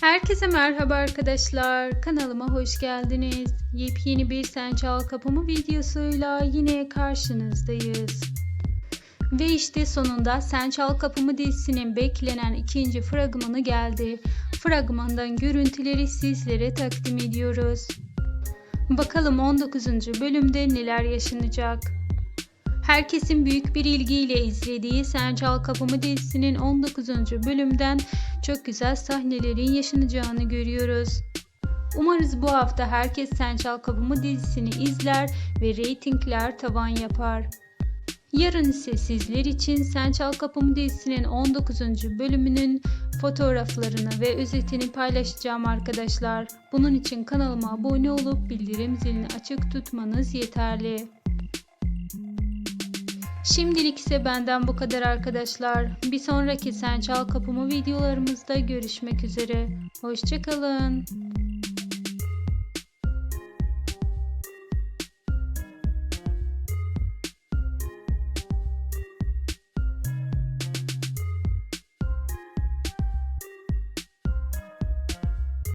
Herkese merhaba arkadaşlar. Kanalıma hoş geldiniz. Yepyeni bir Sen Çal Kapımı videosuyla yine karşınızdayız. Ve işte sonunda Sen Çal Kapımı dizisinin beklenen ikinci fragmanı geldi. Fragmandan görüntüleri sizlere takdim ediyoruz. Bakalım 19. bölümde neler yaşanacak. Herkesin büyük bir ilgiyle izlediği Sen Çal Kapımı dizisinin 19. bölümden çok güzel sahnelerin yaşanacağını görüyoruz. Umarız bu hafta herkes Sen Çal Kapımı dizisini izler ve reytingler tavan yapar. Yarın ise sizler için Sen Çal Kapımı dizisinin 19. bölümünün fotoğraflarını ve özetini paylaşacağım arkadaşlar. Bunun için kanalıma abone olup bildirim zilini açık tutmanız yeterli. Şimdilik ise benden bu kadar arkadaşlar. Bir sonraki Sen Çal Kapımı videolarımızda görüşmek üzere. Hoşçakalın.